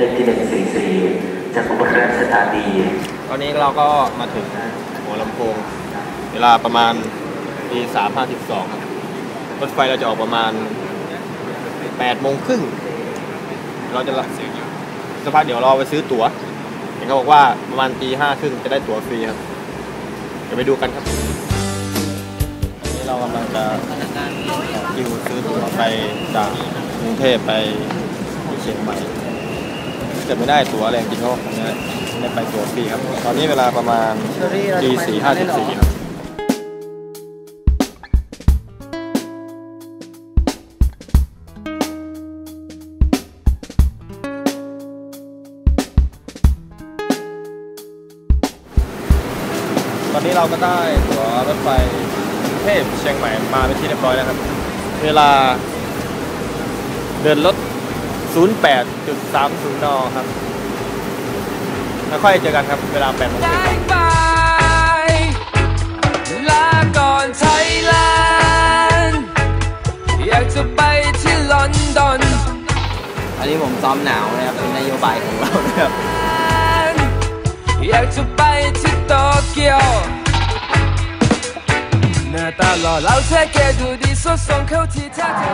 เลขที่หนึ่งสี่สี่จากอุบลราชธานีตอนนี้เราก็มาถึงหัวลำโพงเวลาประมาณตีสามห้าสิบสองรถไฟเราจะออกประมาณแปดโมงครึ่งเราจะละสักพักเดี๋ยวเราไปซื้อตั๋วเห็นเขาบอกว่าประมาณตีห้าครึ่งจะได้ตั๋วฟรีครับเดี๋ยวไปดูกันครับอันนี้เรากำลังจะคิวซื้อตั๋วไปจากกรุงเทพไปเชียงใหม่ แต่ไม่ได้ตั๋วแรงจริงก็คงได้ไปตั๋วฟรีครับ ตอนนี้เวลาประมาณตีสี่ห้าสิบสี่ครับตอนนี้เราก็ได้ตั๋วรถไฟกรุงเทพเชียงใหม่มาเป็นที่เรียบร้อยแล้วครับ เวลาเดินรถ 08.30 น ครับ แล้วค่อยเจอกันครับ เวลา8โมงครึ่งครับบายลาก่อนไทยแลนด์อยากจะไปที่ลอนดอน อันนี้ผมซ้อมหนาวนะครับเป็นนโยบายของเรานะครับ อยากจะไปที่โตเกียว หน้าตาหล่อเหลาเท่แกดูดีสดส่งเข้าที่ท่าเธอ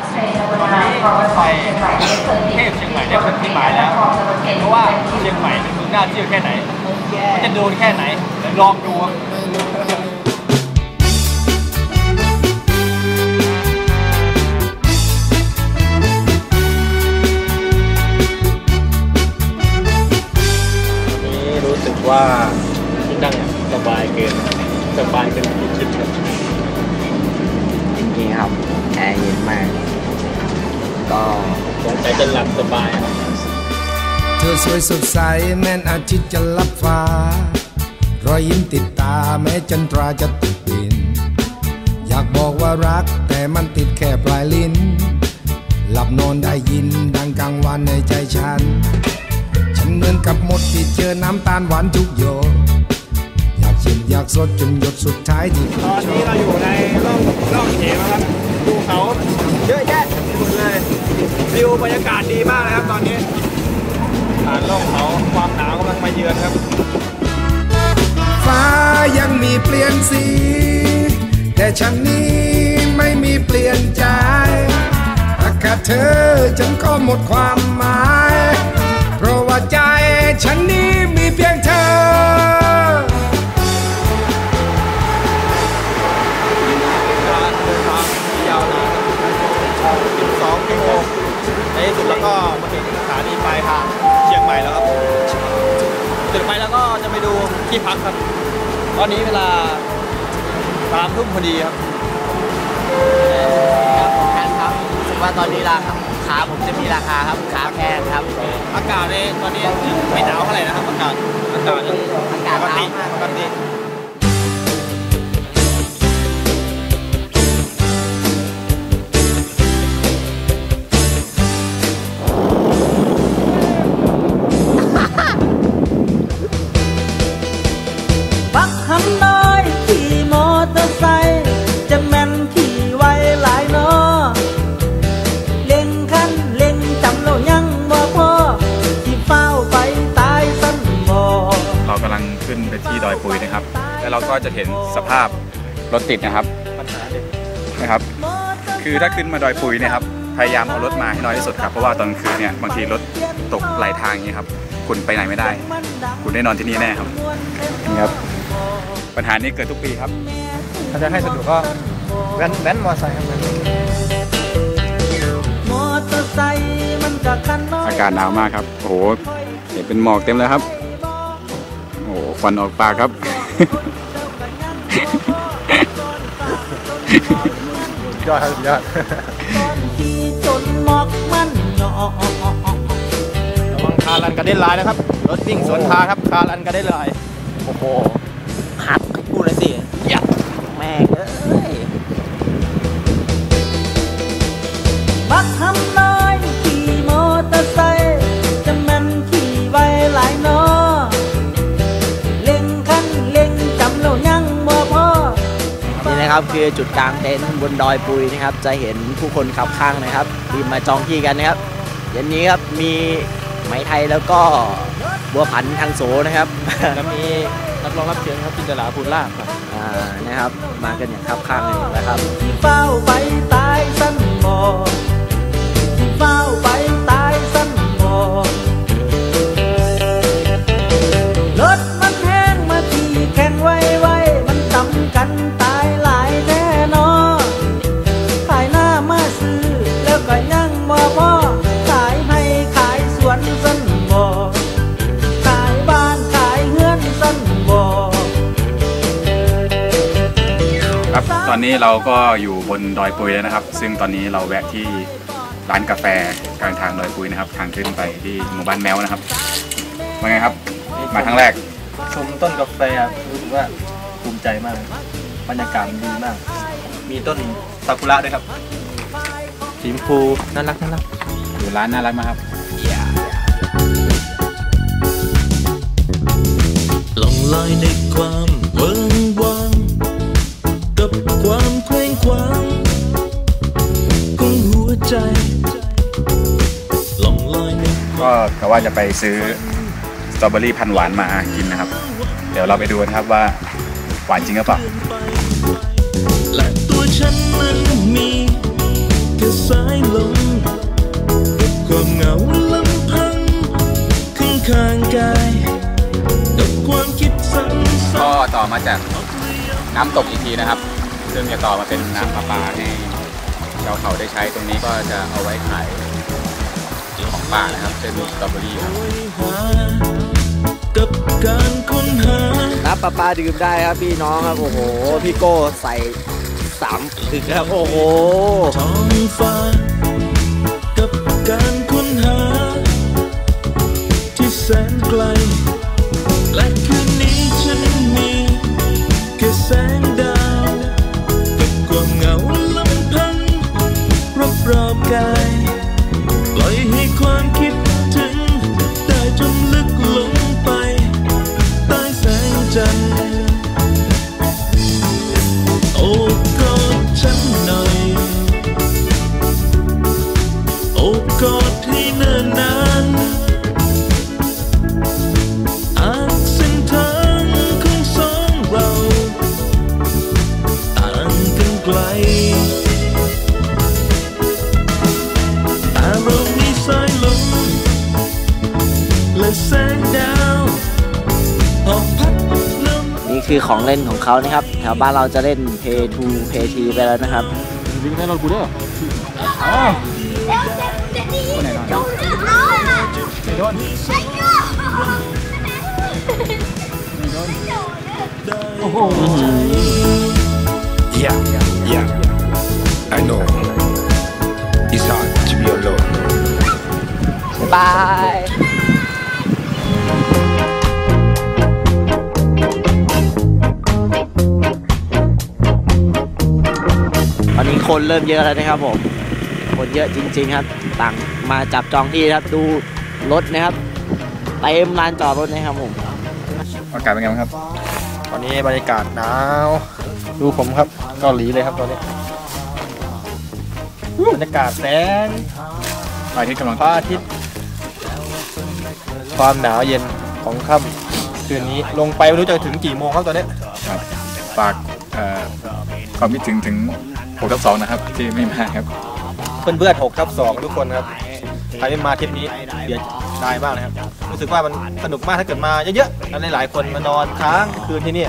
ตอนนี้รถไฟเทพเชียงใหม่ได้ถึงที่หมายแล้ว เพราะว่าเชียงใหม่เป็นเมืองน่าเที่ยวแค่ไหน มันจะโดนแค่ไหนเดี๋ยวลองดูนี่รู้สึกว่าที่นั่งสบายเกินสบายเกินที่คิดครับ ครับ แอร์เย็นมาก ก็สงสัยจะหลับสบายครับเธอสวยสดใสแม้นอาทิตย์จะลับฟ้า รอยยิ้มติดตาแม้จันทราจะติดดิน อยากบอกว่ารักแต่มันติดแค่ปลายลิ้น หลับนอนได้ยินดังกลางวันในใจฉัน ฉันเหมือนกับมดที่เจอน้ำตาลหวานทุกโยน อยากสดจนหยดสุดท้ายที่ตอนนี้เราอยู่ในร่องร่องเหวนะครับภูเขาเยอะแยะหมดเลยวิวบรรยากาศดีมากนะครับตอนนี้ผ่านร่องเขาความหนาวกำลังมาเยือนครับ ฟ้ายังมีเปลี่ยนสี แต่ฉันนี้ไม่มีเปลี่ยนใจถ้าขาดเธอฉันก็หมดความหมาย เพราะว่าใจฉันนี้มีเพียง ที่พักครับ ตอนนี้เวลาสามทุ่มพอดีครับครับผมแพนครับรู้สึกว่าตอนนี้ราคาขาผมจะมีราคาครับขาแพงครับ อากาศในตอนนี้ไม่หนาวเท่าไหร่นะครับอากาศอากาศยังอากาศปกติหนาวมากปกติ เราก็จะเห็นสภาพรถติดนะครับปัญหาเด็กนะครับ คือถ้าขึ้นมาดอยปุยเนะครับพยายามเอารถมาให้น้อยที่สุดครับเพราะว่าตอนกลางคืนเนี่ยบางทีรถตกไหลทางอย่างนี้ยครับ คุณไปไหนไม่ได้ คุณได้นอนที่นี่แน่ครับนี่ครับ ปัญหานี้เกิดทุกปีครับถ้าจะให้สะดวกก็แว้นแว้นมอเตอร์ไซค์ครับแว้นมอเตอร์ไซค์มันก็คันน้อยอากาศหนาวมากครับ โอ้โห เห็นเป็นหมอกเต็มเลยครับ โอ้โหควันออกปากครับ ยอดครับยอดตอนที่จนหมอกมันหยอระวังคารันกระเด็นลายนะครับ รถวิ่งสวนทางครับ คารันกระเด็นลาย โอ้โห นี่นะครับ คือจุดกลางเต็นท์บนดอยปุยนะครับ จะเห็นผู้คนขับข้างนะครับรีบมาจองที่กันนะครับเย็นนี้ครับมีไหมไทยแล้วก็บัวผันทางโสนะครับแล้วมีนักร้องรับเชิญครับจินตลาภูลาภครับอ่านะครับ มากันอย่างคับข้างเลยนะครับที่เฝ้าไปตายสั้นบ่ที่เฝ้าไปตายสั้นบ่ ตอนนี้เราก็อยู่บนดอยปุยแล้วนะครับ ซึ่งตอนนี้เราแวะที่ร้านกาแฟกลางทางดอยปุยนะครับ ทางขึ้นไปที่หมู่บ้านแมวนะครับว่าไงครับ มาครั้งแรก ชมต้นกาแฟรู้สึกว่าภูมิใจมาก บรรยากาศดีมาก มีต้นซากุระด้วยครับสีชมพูน่ารักน่ารักอยู่ร้านน่ารักมากครับล่องลอยในความ เคว้งคว้างของหัวใจล่องลอยในก็กะว่าจะไปซื้อสตรอเบอรี่พันธุ์หวานมากินนะครับ เดี๋ยวเราไปดูนะครับว่าหวานจริงหรือเปล่าและตัวฉันนั้นมีแค่สายลมความเหงาลำพังข้างข้างกายกับความคิดซ้ำๆก็ต่อมาจากน้ำตกอีกทีนะครับ ซึ่งจะต่อมาเป็นน้ำประปาให้ชาวเขาได้ใช้ตรงนี้ก็จะเอาไว้ขายของป่านะครับเป็นสตรอเบอรี่ครับกับการค้นหาน้ำประปาดื่มได้ครับพี่น้องครับโอ้โหพี่โก้ใส่สามถึงครับโอ้โหท้องฟ้ากับการค้นหาที่แสนไกล เล่นของเขานะครับ แถวบ้านเราจะเล่น Pay to Pay T ไปแล้วนะครับวิ่งให้เรากูด้วย Yeah, yeah. I know. It's hard to be alone. บาย คนเริ่มเยอะแล้วนะครับผมคนเยอะจริง ๆครับ ต่างมาจับจองที่นะครับดูรถนะครับเต็มลานจอดรถนะครับผมอากาศเป็นไงบ้างครับ ตอนนี้บรรยากาศหนาว ดูผมครับเกาหลีเลยครับตอนนี้บรรยากาศแสงไปที่กำลังพระอาทิตย์ความหนาวเย็นของค่ำคืนนี้ลงไปไม่รู้จะถึงกี่โมงครับตอนนี้ครับฝากเอ่อความคิดถึงถึง 6ทับ2นะครับที่ไม่มาครับ เพื่อนเพื่อนหกทับสองทุกคนครับใครไม่มาทริปนี้เสียดายมากนะครับ รู้สึกว่ามันสนุกมากถ้าเกิดมาเยอะๆแล้วหลายๆคนมานอนค้างคืนที่นี่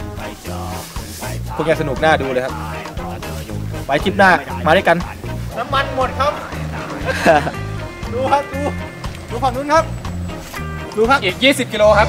คงจะสนุกน่าดูเลยครับ ไว้ทริปหน้ามาด้วยกัน น้ำมันหมดครับ ดูครับดูดูฝั่งนู้นครับ ดูครับอีก 20 กิโลครับ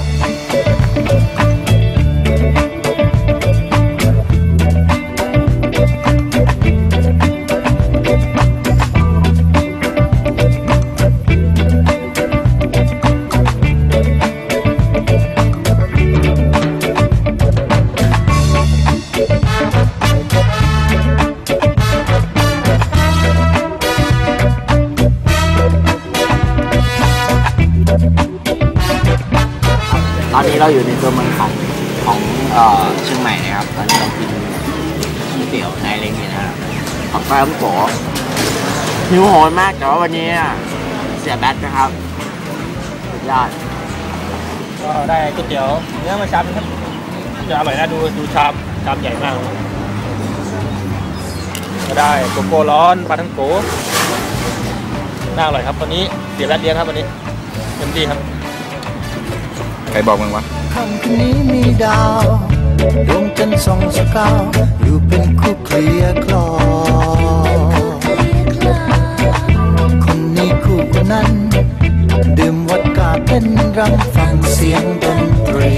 นี้เราอยู่ในตัวเมืองของของเชียงใหม่นะครับ ตอนนี้เรากินก๋วยเตี๋ยวในเล้งอยู่นะครับของปลาท้องโกหิวโหยมากแต่ว่าวันนี้เสียแบตนะครับสุดยอดก็ได้ก๋วยเตี๋ยวเนื้อมาชามนึงครับจะอร่อยนะดูดูชามชามใหญ่มากก็ได้โกโก้ร้อนปลาทั้งโกน่าอร่อยครับวันนี้เสียแรดเลี้ยงครับวันนี้เต็มที่ครับ รบอกมึงวะค่ำคืนนี้มีดาวดวงจันทร์ส่องสกาวอยู่เป็นคู่เคลียคลอ คนนี้คู่คนนั้นดื่มวอดกาเต้นรำฟังเสียงดนตรี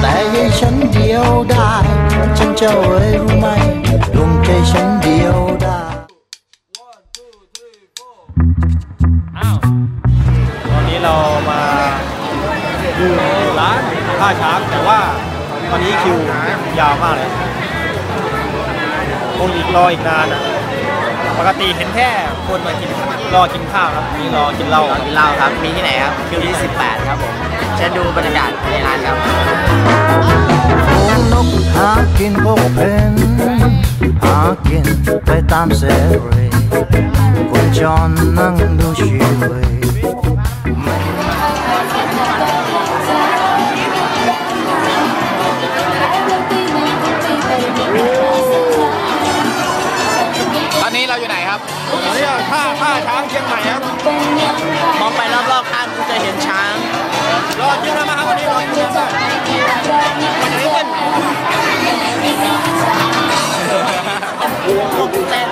แต่ยายฉันเดียวได้ ฉันเจ้าเอ้ยรู้ไหม ท่าช้างแต่ว่าตอนนี้คิวยาวมากเลยคงอีกรออีกนานอะปกติเห็นแค่คนมากินรอกินข้าวครับนี่รอกินเหล้ากินเหล้าครับ มีที่ไหนครับคิวที่18 ครับผมเชิญดูบรรยากาศในร้านครับฝูงนกหากินพวกเพนหากินไปตามเสรีคนจรนั่งดูชีวิต ท่าท่าช้างเชียงใหม่ครับมองไปรอบๆข้างคุณจะเห็นช้าง รอคิวแล้วมาครับวันนี้รอคิวแล้ววันนี้เต้นลูกเต้น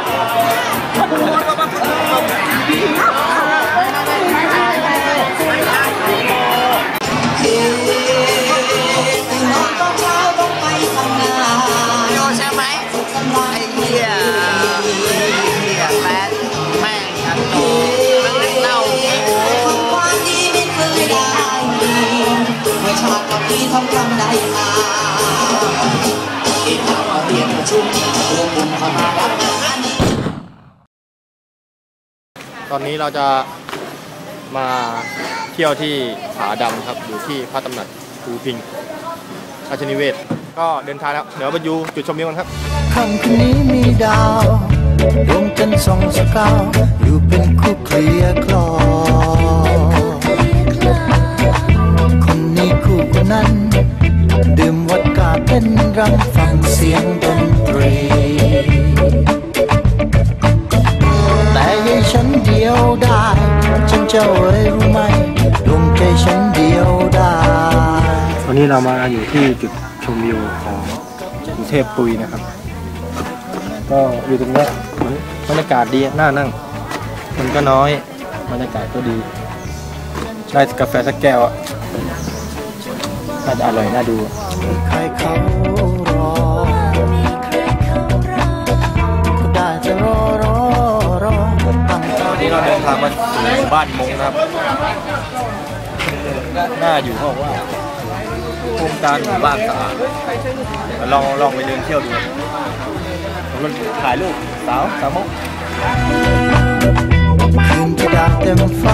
ตอนนี้เราจะมาเที่ยวที่ผาดำครับ อยู่ที่พระตำหนักภูพิงราชนิเวศ ก็เดินทางแล้ว เดี๋ยวไปดูจุดชมวิวกันครับค่ำคืนนี้มีดาวดวงจันทร์ส่องสกาวอยู่เป็นคู่เคลียคลอ คนนี้คู่คนนั้นดื่ม วอดกาเต้นรำฟังเสียงดนตรี แต่ยายฉันเดียวได้ ฉันเจ้าเอ้ยรู้ไหมดวงใจฉันเดียวได้วันนี้เรามาอยู่ที่จุดชมวิวของกรุงเทพปุยนะครับ ก็อยู่ตรงนี้บรรยากาศดีน่านั่ง มันก็น้อยบรรยากาศก็ดี ได้กาแฟสักแก้วอะน่าจะอร่อยน่าดู ใครเขารอ ก็ได้แต่รอรอรอตั้งตาวันนี้เราเดินทางมาถึงบ้านมงนะครับ น่าอยู่เขาบอกว่าโครงการหมู่บ้านสะอาดลองลองไปเดินเที่ยวดูผมถ่ายรูปสาวสาวมงคืนที่ดาวเต็มฟ้า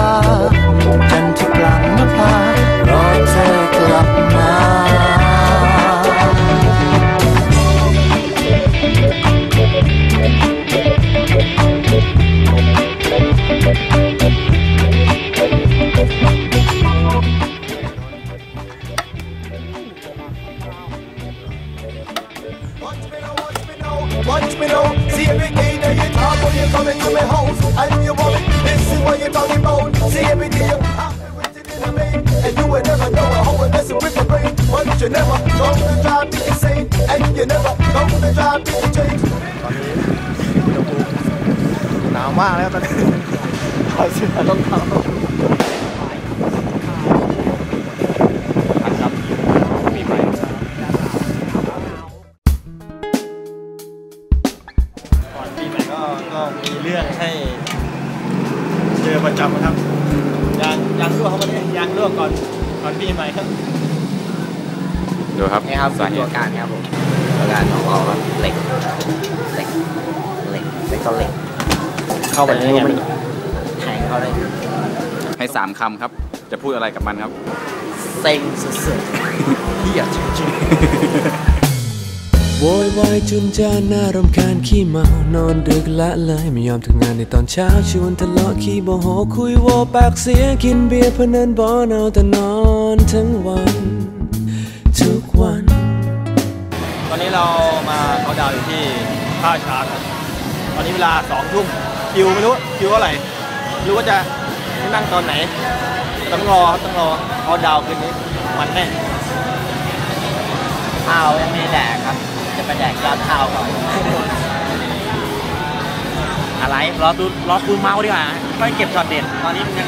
ครับนี่ครับสาเหตัวตุการครับผมตัวการของเราครับเหล็กเหล็กเหล็กเหล็กก็เหล็กเข้าไปได้ไงแต่ม่รู้มันแทงเข้าได้ให้สามคำครับ จะพูดอะไรกับมันครับ เซ็งสุดๆเหี้ยจริงๆโวยวายจนจะน่ารำคาญขี้เมานอนดึกละเลยไม่ยอมทำงานในตอนเช้าชวนทะเลาะขี้โมโหคุยโวปากเสียกินเบียร์พนันบอลเอาแต่นอนทั้งวัน ตอนนี้เรามาเขาดาวน์อยู่ที่ท่าช้างครับตอนนี้เวลาสองทุ่มคิวไม่รู้คิวเท่าไหร่ไม่รู้ว่าจะนั่งตอนไหนต้องรอครับต้องรอเขาดาวน์คืนนี้มันแน่ข้าวยังไม่แดกครับ จะไปแดกยอดข้าวก่อน อะไรรอดูรอดูเมาส์ดีกว่าค่อยเก็บช็อตเด็ดตอนนี้มันยัง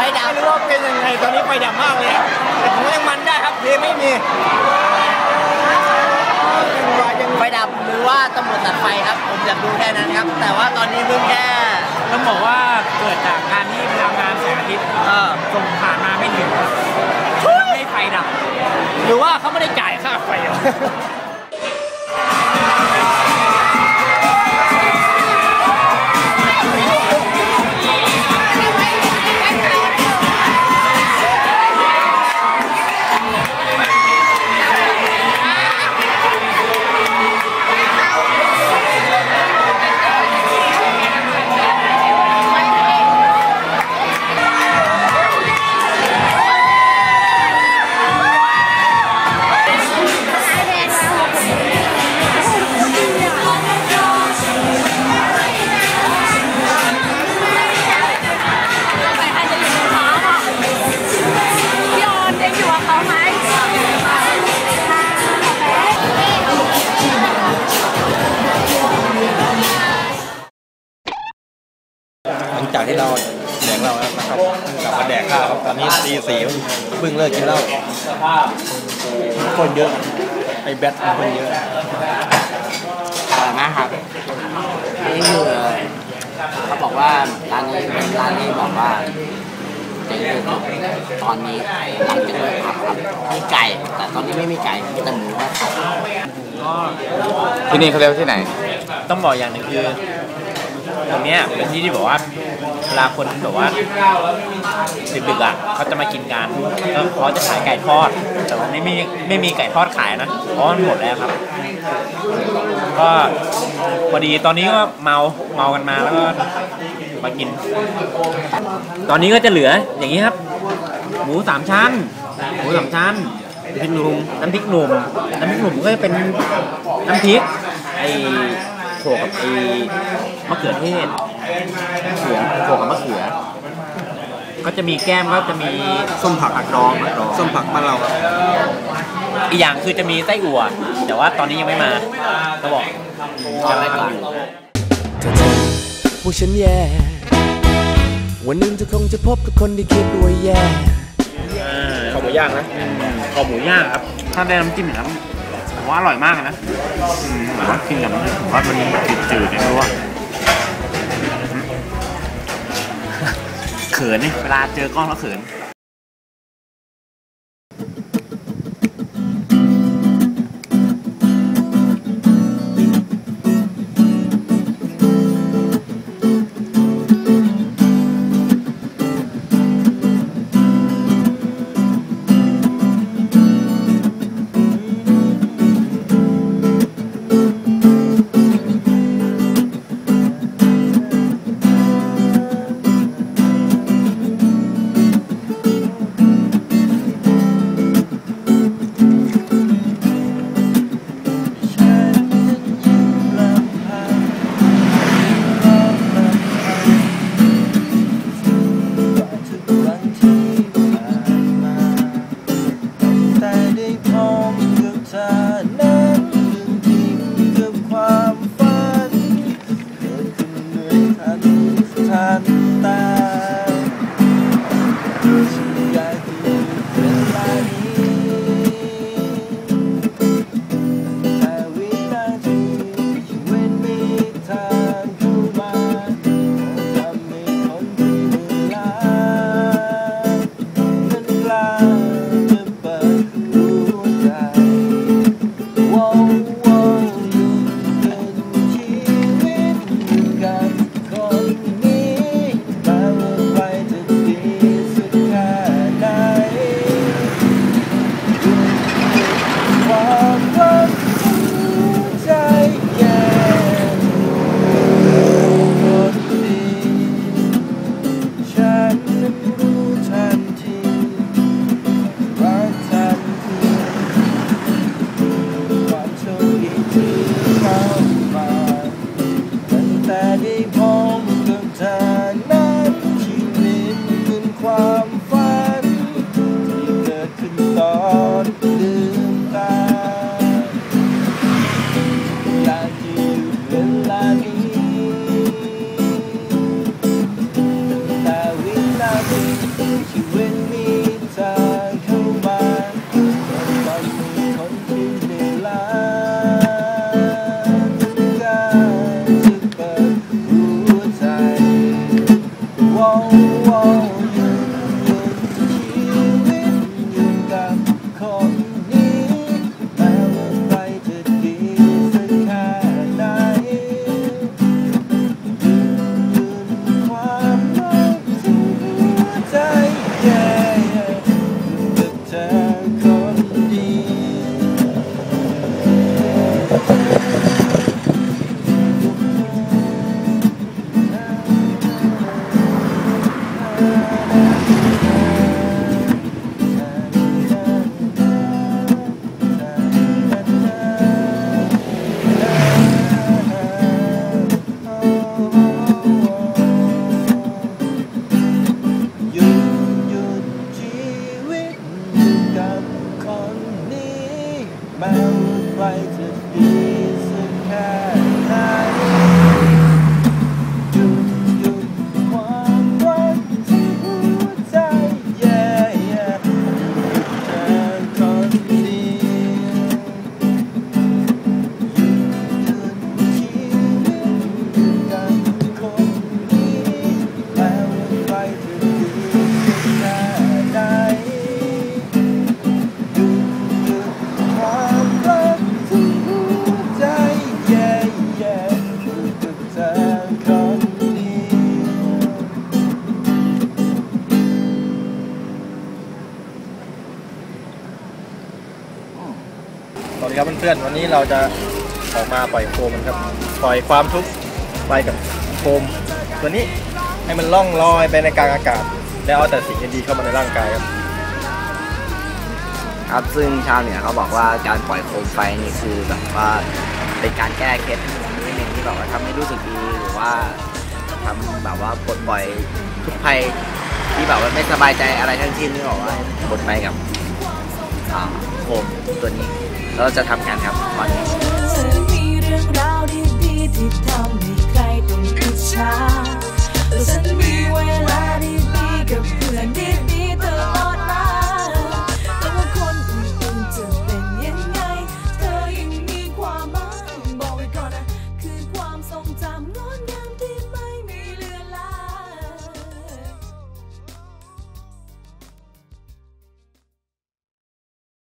ฟดับไม่รู้ว่าเป็นยังไงตอนนี้ไฟดับมากเลยอะแต่ผมยังมันได้ครับเพลงไม่มีไฟดับหรือว่าตำรวจตัดไฟครับ ผมอยากดูแค่นั้นครับ แต่ว่าตอนนี้เพิ่งแค่ต้องบอกว่าเกิดจากการที่พลังงานแสงอาทิตย์เออส่งผ่านมาไม่ถึงทำให้ไฟดับ หรือว่าเขาไม่ได้จ่ายค่าไฟ ร้านนี้เป็นร้านที่บอกว่าเจ๊งที่สุดตอนนี้หลังจากเลิกผับครับมีไก่ แต่ตอนนี้ไม่มีไก่มีแต่หมูครับที่นี่เขาเรียกว่าที่ไหน ต้องบอกอย่างหนึ่งคือตรงเนี้ยเป็นที่ที่บอกว่าเวลาคนแบบว่าดึกๆอะเขาจะมากินกันแล้วเขาจะขายไก่ทอด แต่ว่าไม่มีไม่มีไก่ทอดขายนะเพราะมันหมดแล้วครับ ก็พอดีตอนนี้ก็เมาเมากันมาแล้วก็ มากิน ตอนนี้ก็จะเหลืออย่างนี้ครับ หมูสามชั้น หมูสามชั้นพริกหนุ่มน้ำพริกหนุ่มน้ำพริกหนุ่มก็จะเป็นน้ำพริกไอโขลกกับไอมะเขือเทศเขือโขลกกับมะเขือ ก็จะมีแก้มก็จะมีส้มผักผักดองส้มผักบ้านเราครับอีกอย่างคือจะมีไส้อั่วแต่ว่าตอนนี้ยังไม่มาเขาบอกจะไล่กันอยู่พวกฉันแย่ วันหนึ่งเธอคงจะพบกับคนที่คิดว่าแย่ข้าวหมูย่างนะคอหมูย่างครับ ถ้าได้น้ำจิ้มอย่างนั้นผมว่าอร่อยมากเลยนะอืมแต่ว่ากินกับมันผมว่ามันจืดๆเนี่ยไม่รู้ว่าเขินเนี่ยเวลาเจอกล้องแล้วเขิน เพื่อนๆวันนี้เราจะออกมาปล่อยโคมกันครับ ปล่อยความทุกข์ไปกับโคม ตัวนี้ให้มันล่องลอยไปในกลางอากาศ แล้วเอาแต่สิ่งดีๆเข้ามาในร่างกายครับ ครับซึ่งชาวเหนือเขาบอกว่าการปล่อยโคมไฟนี่คือแบบว่าเป็นการแก้เคล็ดนิดนึงที่แบบว่าทำให้รู้สึกดีหรือว่าทำแบบว่าปลดปล่อยทุกภัยที่แบบว่าไม่สบายใจอะไรทั้งสิ้นนึกออกว่าบดไปกับโฟมตัวนี้ เราจะทำกันครับตอนนี้ที่ทำให้ใครต้องอิจฉาแต่ฉันมีเวลาดี